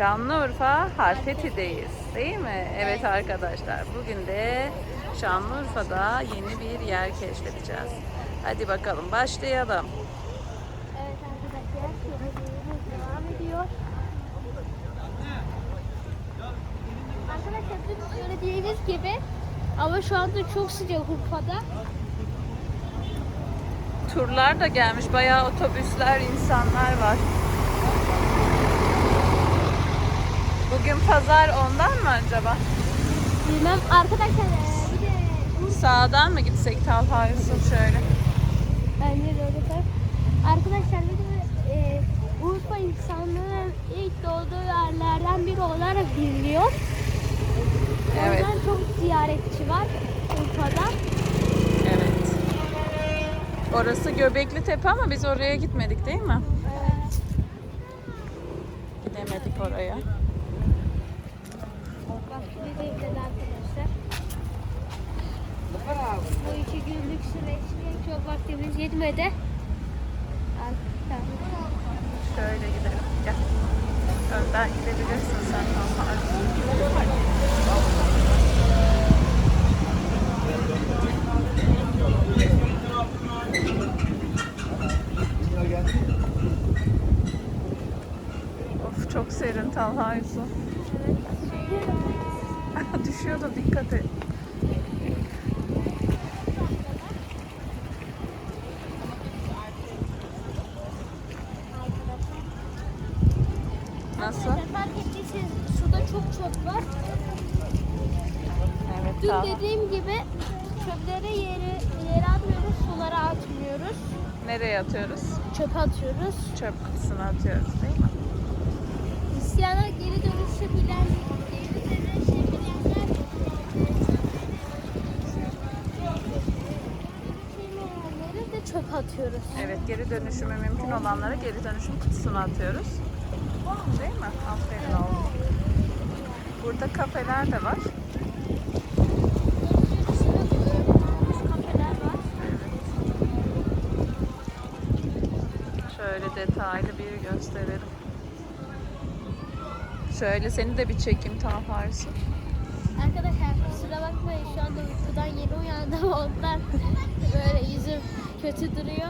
Şanlıurfa Harfeti'deyiz değil mi? Evet arkadaşlar bugün de Şanlıurfa'da yeni bir yer keşfedeceğiz. Hadi bakalım başlayalım. Evet arkadaşlar yolculuğumuz devam ediyor. Arkadaşlar dün söylediğimiz gibi ama şu anda çok sıcak Urfa'da. Turlar da gelmiş. Bayağı otobüsler, insanlar var. Bugün pazar ondan mı acaba? Bilmem arkadaşlar eee, bir de Urfa Sağdan mı gitsek Talha Yusuf şöyle? bence de öyle. Arkadaşlar bir de eee, Urfa insanlığın ilk doğduğu yerlerden biri olarak biliniyor. Evet. yüzden çok ziyaretçi var Urfa'da. Evet. Orası Göbekli Tepe ama biz oraya gitmedik değil mi? Evet. Gidemedik oraya. Vakti de arkadaşlar. Bu iki günlük süreçte çok vaktimiz yetmedi. Şöyle gidelim. Gel. Önden gidebilirsin sen. Of çok serin Talha Yusuf. Düşüyordu dikkat et. Nasıl? Fark ettiyseniz suda çok çöp var. Evet Dün dediğim gibi çöpleri yere, yere atmıyoruz, sulara atmıyoruz. Nereye atıyoruz? Çöpe atıyoruz. Çöp kutusuna atıyoruz değil mi? İsteyene geri dönüşebilen, geri dönüşebilenler Çöpe atıyoruz. Evet, geri dönüşümü mümkün olanlara geri dönüşüm kutusuna atıyoruz. Değil mi? Aferin oğlum. Burada kafeler de var. Şöyle detaylı bir gösterelim. Şöyle seni de bir çekeyim Talha Yusuf. Arkadaşlar kusura bakmayın şu anda uykudan yeni uyandım ondan böyle yüzüm kötü duruyor.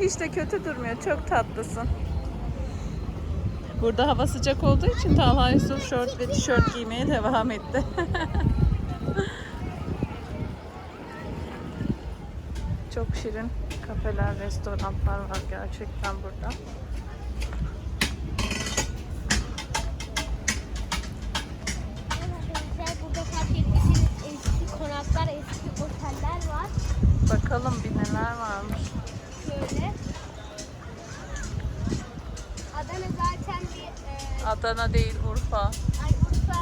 Hiç de kötü durmuyor. Çok tatlısın. Burada hava sıcak olduğu için Talha Yusuf şort ve tişört giymeye devam etti. Çok şirin kafeler, restoranlar var gerçekten burada. Adana değil Urfa. ay Urfa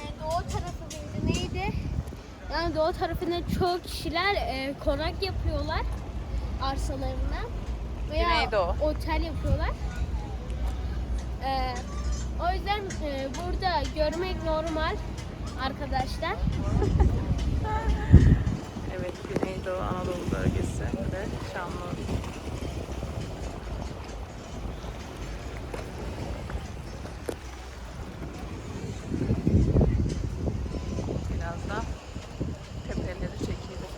e, doğu tarafı mıydı neydi? Yani doğu tarafında çok kişiler e, konak yapıyorlar arsalarına veya Güneydoğu. otel yapıyorlar. E, o yüzden e, burada görmek normal arkadaşlar. Evet, Güneydoğu Anadolu bölgesi ve Şanlıurfa. Biraz da tepeleri çekelim.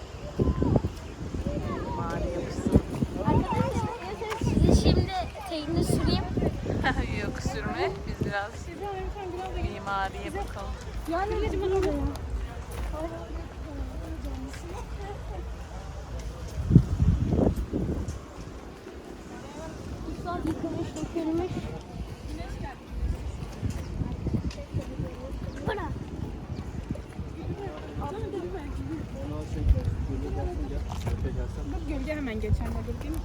Mimari yapısı. Arkadaşlar isterseniz size şimdi tekne süreyim. Yok sürme. Biz biraz mimariye bakalım. Yani öyle bana da ya. Kuşlar yıkılmış, dökülmüş. Bana. Bak gölge hemen geçenlerde değil mi?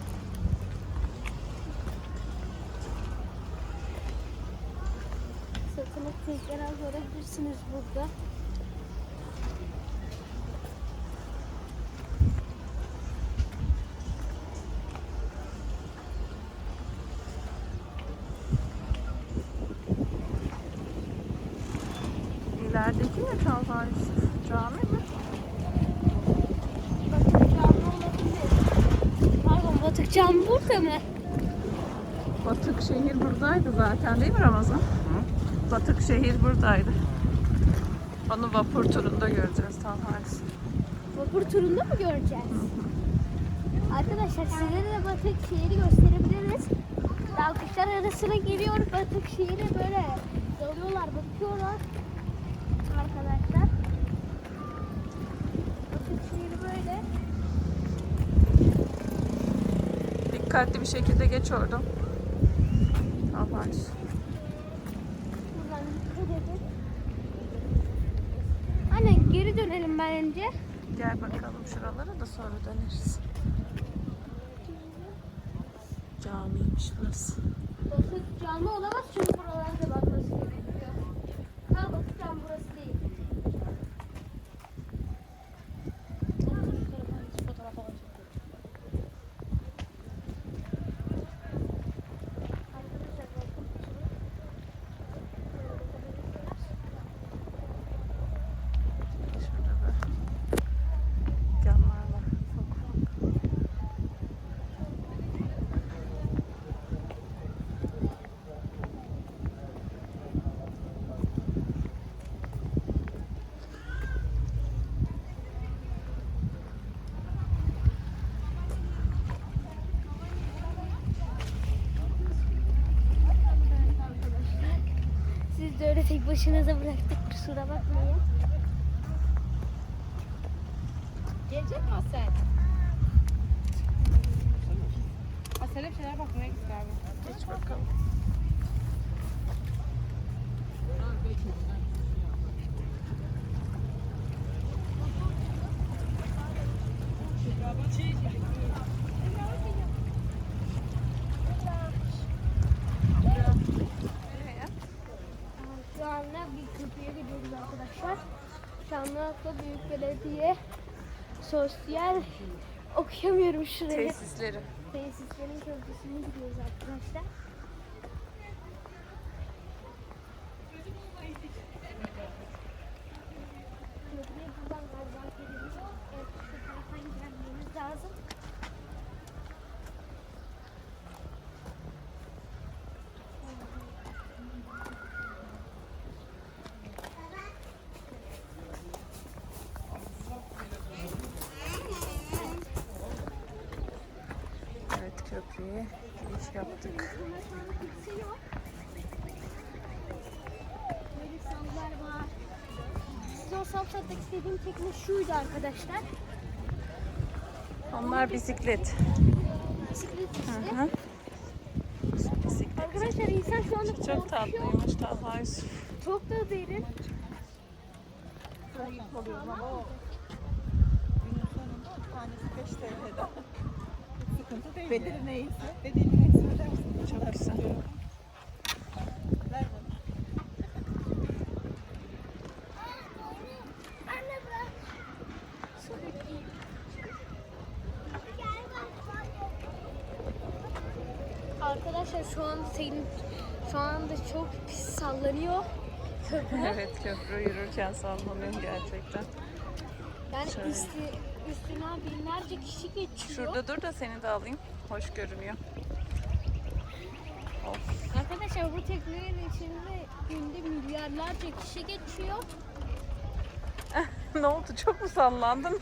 Sırtını tekrar görebilirsiniz burada. İlerideki ne Yusuf? Cami mi? Batık cami olabilir. Pardon Batık cami burada mı? Batık şehir buradaydı zaten değil mi Ramazan? Batık şehir buradaydı. Onu vapur turunda göreceğiz Talha'yız. Vapur turunda mı göreceğiz? Arkadaşlar size de batık şehri gösterebiliriz. Dalgıçlar arasına geliyor batık şehre böyle dalıyorlar bakıyorlar. Arkadaşlar. Batık şehri böyle. Dikkatli bir şekilde geç oradan. Talha'yız. Geri dönelim bence. Gel bakalım şuralara da sonra döneriz. Camiymiş burası. Batık canlı olamaz çünkü buralarda bakması gerekiyor. Ha batık cam burası değil. Arkadaşlar bakın. Şurada böyle camlar var. Ufak ufak. Siz de öyle tek başınıza bıraktık kusura bakmayın. Gelecek mi Asel? Asel'e bir şeyler bakmaya gitti abi. Geç bakalım. Şu anda bir köprüye gidiyoruz arkadaşlar. Şanlıurfa Büyük Belediye Sosyal okuyamıyorum şurayı. Tesisleri. Tesislerin köprüsüne gidiyoruz arkadaşlar. Köprüye buradan galiba giriliyor. Evet, şu taraftan gelmemiz lazım. Evet köprüye giriş yaptık. O sapsatmak istediğim tekne şuydu arkadaşlar. Onlar bisiklet. Bisiklet Hı işte. hı. Bisiklet. Arkadaşlar insan şu anda Çok tatlıymış Talha'yız. Çok da derin. Günün sonunda tanesi 5 TL'den. Sıkıntı değil. Bedeli neyse, bedelini söylersin. Çok güzel. Ver bana. Arkadaşlar şu anda senin şu anda çok pis sallanıyor köprü. Evet köprü yürürken sallanıyor gerçekten. Yani Şöyle. üstü, üstünden binlerce kişi geçiyor. Şurada dur da seni de alayım. Hoş görünüyor. Of. Arkadaşlar bu teknenin içinde günde milyarlarca kişi geçiyor. ne oldu? Çok mu sallandın?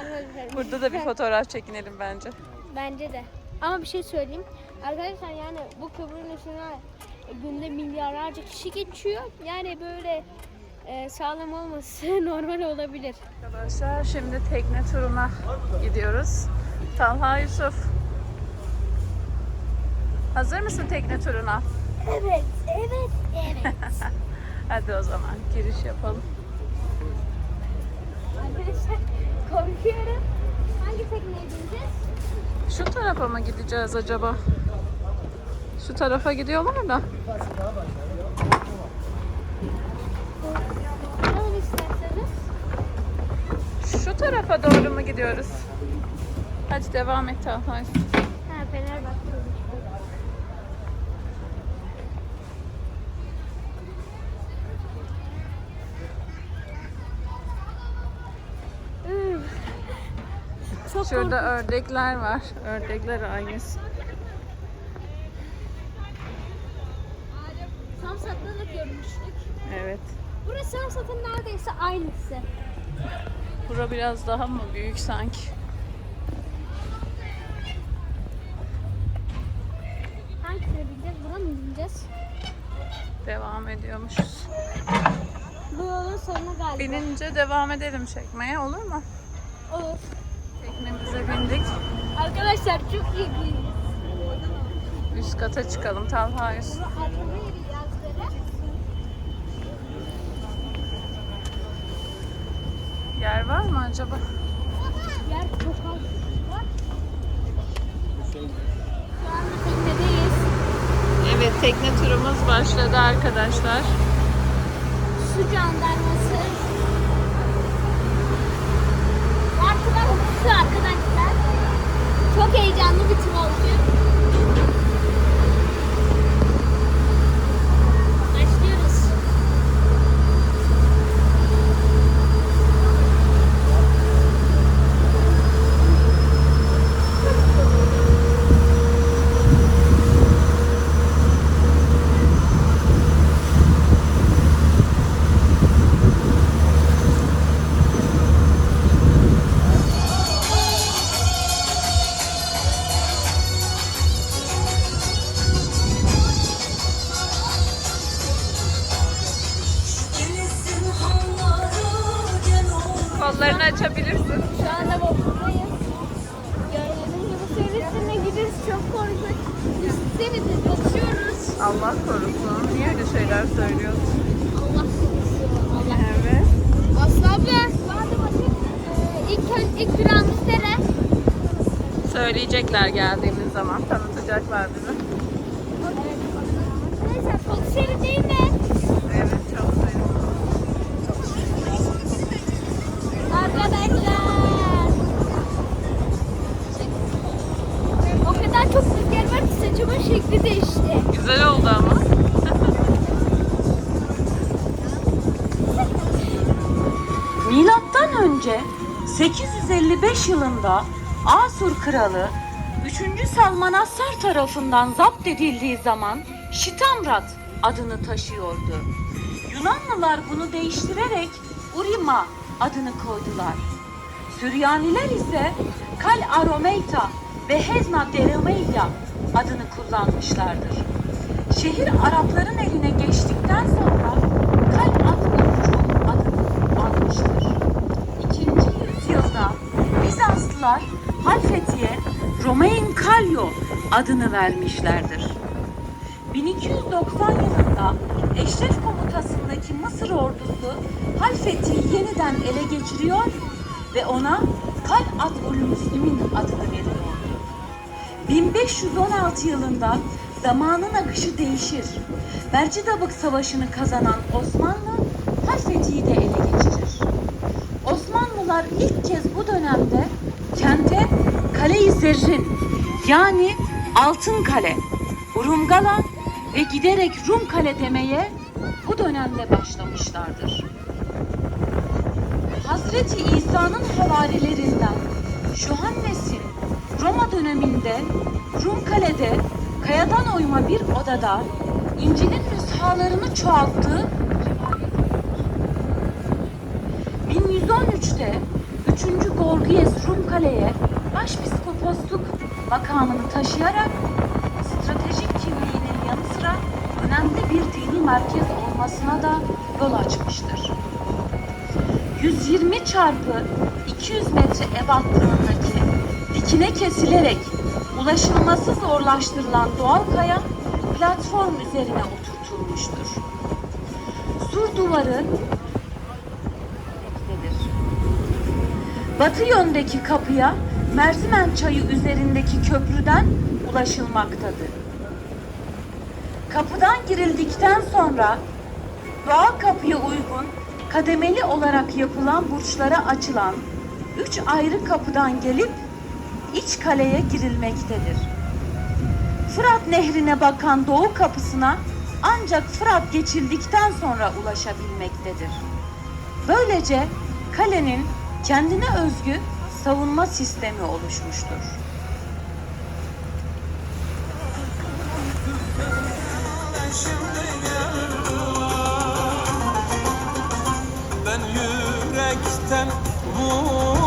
Arkadaşlar, Burada da bir fotoğraf çekinelim bence. Bence de. Ama bir şey söyleyeyim. Arkadaşlar yani bu köprünün üstüne günde milyarlarca kişi geçiyor. Yani böyle e, sağlam olması normal olabilir. Arkadaşlar şimdi tekne turuna gidiyoruz. Talha Yusuf. Hazır mısın tekne turuna? Evet, evet, evet. Hadi o zaman giriş yapalım. Arkadaşlar korkuyorum. Hangi tekneye bineceğiz? Şu tarafa mı gideceğiz acaba? Şu tarafa gidiyorlar da. Tarafa doğru mu gidiyoruz? Hadi devam et Yusuf. Ha Fenerbahçe. Çok Şurada ördekler var. Ördekler aynısı. Samsat'ta da görmüştük. Evet. Burası Samsat'ın neredeyse aynısı. Bura biraz daha mı büyük sanki? Hangisine bineceğiz? Buna mı bineceğiz? Devam ediyormuşuz. Bu yolun sonuna galiba. Binince devam edelim çekmeye olur mu? Olur. Teknemize bindik. Arkadaşlar çok iyi Üst kata çıkalım Talha üst. Yer var mı acaba? Yer çok az var. Şu anda teknedeyiz. Evet tekne turumuz başladı arkadaşlar. Su jandarması. Arkadan su arkadaşlar. Çok heyecanlı bir tur olacak. Şu anda vapurdayız. Gördüğünüz gibi üstüne gidiyoruz. Çok korkunç. De batıyoruz. Allah korusun. Niye öyle şeyler söylüyorsun? Allah korusun. Allah Evet. Aslı abla. Ee, ilk, ilk durağımız nere? Söyleyecekler geldiğimiz zaman. Tanıtacaklar bizi. Arkadaşlar çok seri değil mi? Şekli değişti. Güzel oldu ama. Milattan önce 855 yılında Asur kralı 3. Salmanassar tarafından zapt edildiği zaman Şitamrat adını taşıyordu. Yunanlılar bunu değiştirerek Urima adını koydular. Süryaniler ise Kal Aromeita ve Hezna Deremeya adını kullanmışlardır. Şehir Arapların eline geçtikten sonra Kal adlı Rum adını almıştır. İkinci yüzyılda Bizanslılar Halfeti'ye Romain Kalyo adını vermişlerdir. 1290 yılında Eşref komutasındaki Mısır ordusu Halfeti'yi yeniden ele geçiriyor ve ona Kal Müslümin adını. 1516 yılında zamanın akışı değişir. Bercidabık Savaşı'nı kazanan Osmanlı Halfeti'yi de ele geçirir. Osmanlılar ilk kez bu dönemde kente Kale-i Zerrin yani Altın Kale, Urumgala ve giderek Rum Kale demeye bu dönemde başlamışlardır. Hazreti İsa'nın havalilerinden Şuhannes'in döneminde Rum Kale'de kayadan oyma bir odada İncil'in nüshalarını çoğalttığı 1113'te 3. Gorgias Rum Kale'ye başpiskoposluk makamını taşıyarak stratejik kimliğinin yanı sıra önemli bir dini merkez olmasına da yol açmıştır. 120 çarpı 200 metre ebatlığındaki dikine kesilerek ulaşılması zorlaştırılan doğal kaya platform üzerine oturtulmuştur. Sur duvarı. Batı yöndeki kapıya Merzimen çayı üzerindeki köprüden ulaşılmaktadır. Kapıdan girildikten sonra doğal kapıya uygun kademeli olarak yapılan burçlara açılan üç ayrı kapıdan gelip iç kaleye girilmektedir. Fırat nehrine bakan doğu kapısına ancak Fırat geçildikten sonra ulaşabilmektedir. Böylece kalenin kendine özgü savunma sistemi oluşmuştur. Ben yürekten vur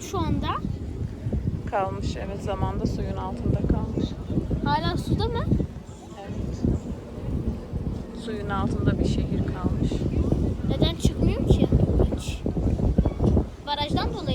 şu anda? Kalmış evet zamanda suyun altında kalmış. Hala suda mı? Evet. Suyun altında bir şehir kalmış. Neden çıkmıyor ki hiç? Barajdan dolayı.